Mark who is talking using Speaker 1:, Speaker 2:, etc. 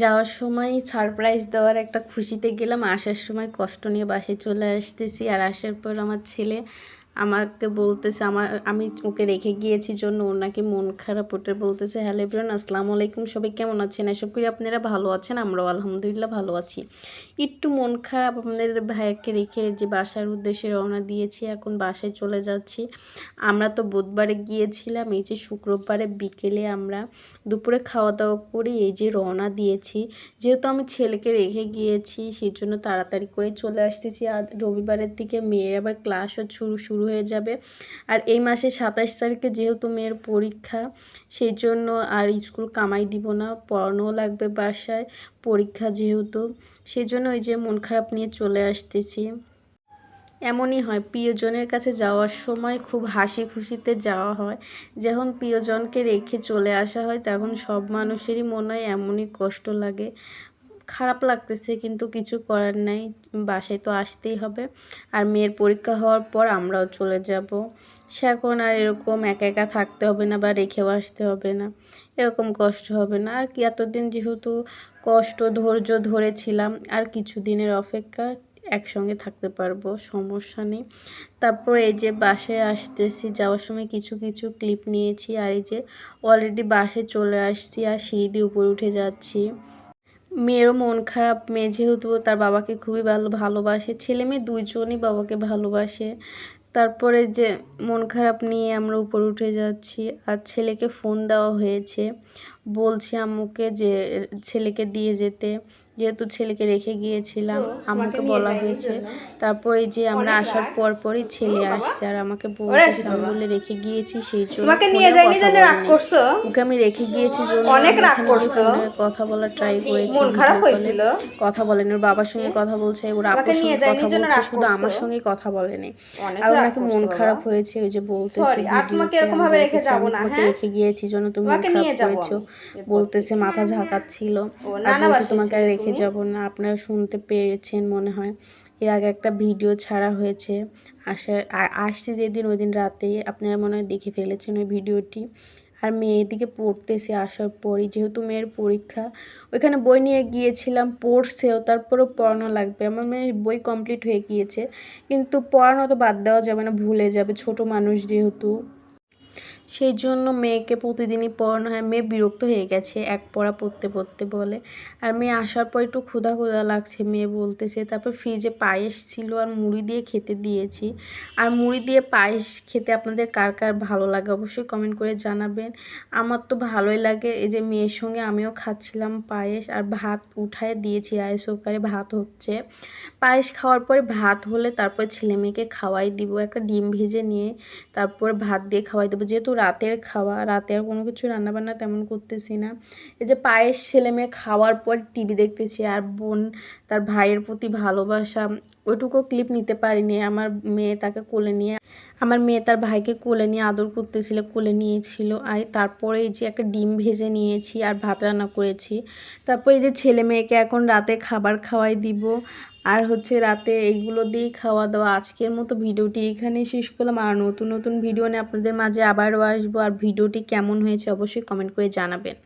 Speaker 1: যাওয়ার সময় সারপ্রাইজ দেওয়ার একটা খুশিতে গেলাম। আসার সময় কষ্ট নিয়ে বাসে চলে আসতেছি। আর আসার পর আমার ছেলে আমাকে বলতেছে, আমার, আমি ওকে রেখে গিয়েছি জন্য ওর নাকি মন খারাপ। ওটা বলতেছে, হ্যালো এভরিওয়ান, আসসালামু আলাইকুম, সবাই কেমন আছেন? আশা করি আপনারা ভালো আছেন, আমরাও আলহামদুলিল্লাহ ভালো আছি। একটু মন খারাপ আপনাদের ভাইয়াকে রেখে যে বাসার উদ্দেশ্যে রওনা দিয়েছি, এখন বাসায় চলে যাচ্ছি। আমরা তো বুধবারে গিয়েছিলাম, এই যে শুক্রবারে বিকেলে আমরা দুপুরে খাওয়া দাওয়া করে এই যে রওনা দিয়েছি। যেহেতু আমি ছেলেকে রেখে গিয়েছি সেই জন্য তাড়াতাড়ি করে চলে আসতেছি। আর রবিবারের দিকে মেয়ের আবার ক্লাসও শুরু শুরু হয়ে যাবে। আর এই মাসে সাতাশ তারিখে যেহেতু মেয়ের পরীক্ষা, সেই জন্য আর স্কুল কামাই দিব না, পড়ানোও লাগবে বাসায়, পরীক্ষা যেহেতু। সেই জন্য ওই যে মন খারাপ নিয়ে চলে আসতেছি। এমনই হয়, প্রিয়জনের কাছে যাওয়ার সময় খুব হাসি খুশিতে যাওয়া হয়। যখন প্রিয়জনকে রেখে চলে আসা হয়, তখন সব মানুষেরই মনে হয় এমনই কষ্ট লাগে। খারাপ লাগতেছে কিন্তু কিছু করার নাই, বাসায় তো আসতেই হবে। আর মেয়ের পরীক্ষা হওয়ার পর আমরাও চলে যাব। সে এখন আর এরকম একা একা থাকতে হবে না বা রেখেও আসতে হবে না। এরকম কষ্ট হবে না। আর কি, এতদিন যেহেতু কষ্ট, ধৈর্য ধরেছিলাম, আর কিছু দিনের অপেক্ষা একসঙ্গে থাকতে পারব, সমস্যা নেই। তারপর এই যে বাসায় আসতেছি, যাওয়ার সময় কিছু কিছু ক্লিপ নিয়েছি, আর এই যে অলরেডি বাসে চলে আসছি, আর সিঁড়ি দিয়ে উপরে উঠে যাচ্ছি। মেয়েরও মন খারাপ, মেয়ে যেহেতু তার বাবাকে খুবই ভালো, ভালোবাসে। ছেলে মেয়ে দুইজনই বাবাকে ভালোবাসে। তারপরে যে মন খারাপ নিয়ে আমরা উপরে উঠে যাচ্ছি, আর ছেলেকে ফোন দেওয়া হয়েছে। বলছি আম্মুকে যে ছেলেকে দিয়ে যেতে। যেহেতু ছেলেকে রেখে গিয়েছিলাম আমাকে বলা হয়েছে। তারপর এই যে আমরা আসার পর পরই ছেলে আসছে আর আমাকে বলে রেখে গিয়েছি সেই জন্য
Speaker 2: তোমাকে নিয়ে যাইনি জন্য রাগ করছ?
Speaker 1: ওকে আমি রেখে গিয়েছি জন্য
Speaker 2: অনেক রাগ করছ।
Speaker 1: কথা বলার ট্রাই করেছি
Speaker 2: মন খারাপ। হয়েছিল?
Speaker 1: কথা বলেন ওর বাবার সঙ্গে কথা বলছে ওর আপুর সঙ্গে কথা বলছে শুধু আমার? সঙ্গে কথা বলেনি। আর ওর
Speaker 2: রাগ
Speaker 1: নাকি
Speaker 2: করছ
Speaker 1: মন খারাপ হয়েছে ওই যে বলতেছে
Speaker 2: তোমাকে এরকম ভাবে রেখে যাব না, হ্যাঁ?
Speaker 1: রেখে গিয়েছি জন্য তুমি মন খারাপ
Speaker 2: এরপর
Speaker 1: বলতেছে মাথা ঝাঁকাচ্ছিল। আর
Speaker 2: নানা
Speaker 1: বলছে তোমাকে
Speaker 2: ছিলে
Speaker 1: রেখে যাব না আপনারা শুনতে পেরেছেন মনে হয়। এর আগে একটা ভিডিও ছাড়া হয়েছে। আসা আসছে যেদিন ওই দিন রাতেই আপনারা মনে হয় দেখে ফেলেছেন ওই ভিডিওটি আর মেয়ে এদিকে পড়তেছে আসার পরই যেহেতু মেয়ের পরীক্ষা ওইখানে বই নিয়ে গিয়েছিলাম পড়ছেও তারপরেও পড়ানো লাগবে। আমার মেয়ের বই কমপ্লিট হয়ে গিয়েছে কিন্তু পড়ানো তো বাদ দেওয়া যাবে না ভুলে যাবে। ছোট মানুষ যেহেতু। সেই জন্য মেয়েকে প্রতিদিনই পড়ানো হয়। মেয়ে বিরক্ত হয়ে গেছে, এক পড়া পড়তে পড়তে বলে। আর মেয়ে আসার পর একটু ক্ষুধা ক্ষুধা লাগছে, মেয়ে বলতেছে, তারপর ফ্রিজে পায়েস ছিল আর মুড়ি দিয়ে খেতে দিয়েছি। আর মুড়ি দিয়ে পায়েস খেতে আপনাদের কার কার ভালো লাগে অবশ্যই কমেন্ট করে জানাবেন। আমার তো ভালোই লাগে, এই যে মেয়ের সঙ্গে আমিও খাচ্ছিলাম পায়েস আর ভাত উঠায় দিয়েছি, রাইস কুকারে ভাত হচ্ছে। পায়েস খাওয়ার পরে ভাত হলে তারপর ছেলে মেয়েকে খাওয়াই দিব, একটা ডিম ভেজে নিয়ে তারপর ভাত দিয়ে খাওয়াই দেবো। যেহেতু রাতের খাওয়া রাতে আর কোনো কিছু রান্নাবান্না তেমন করতেছি না। এই যে পায়ের ছেলে মেয়ে খাওয়ার পর টিভি দেখতেছি, আর বোন তার ভাইয়ের প্রতি ভালোবাসা, ওইটুকু ক্লিপ নিতে পারিনি। আমার মেয়ে তাকে কোলে নিয়ে আমার মেয়ে তার ভাইকে কোলে নিয়ে আদর করতেছিল, কোলে নিয়েছিল। আর তারপরে এই যে একটা ডিম ভেজে নিয়েছি আর ভাত রান্না করেছি। তারপর এই যে ছেলে মেয়েকে এখন রাতে খাবার খাওয়াই দিব। আর হচ্ছে রাতে এইগুলো দিয়েই খাওয়া দাওয়া। আজকের মতো ভিডিওটি এখানেই শেষ করলাম। আর নতুন নতুন ভিডিও নিয়ে আপনাদের মাঝে আবারও আসব। আর ভিডিওটি কেমন হয়েছে অবশ্যই কমেন্ট করে জানাবেন।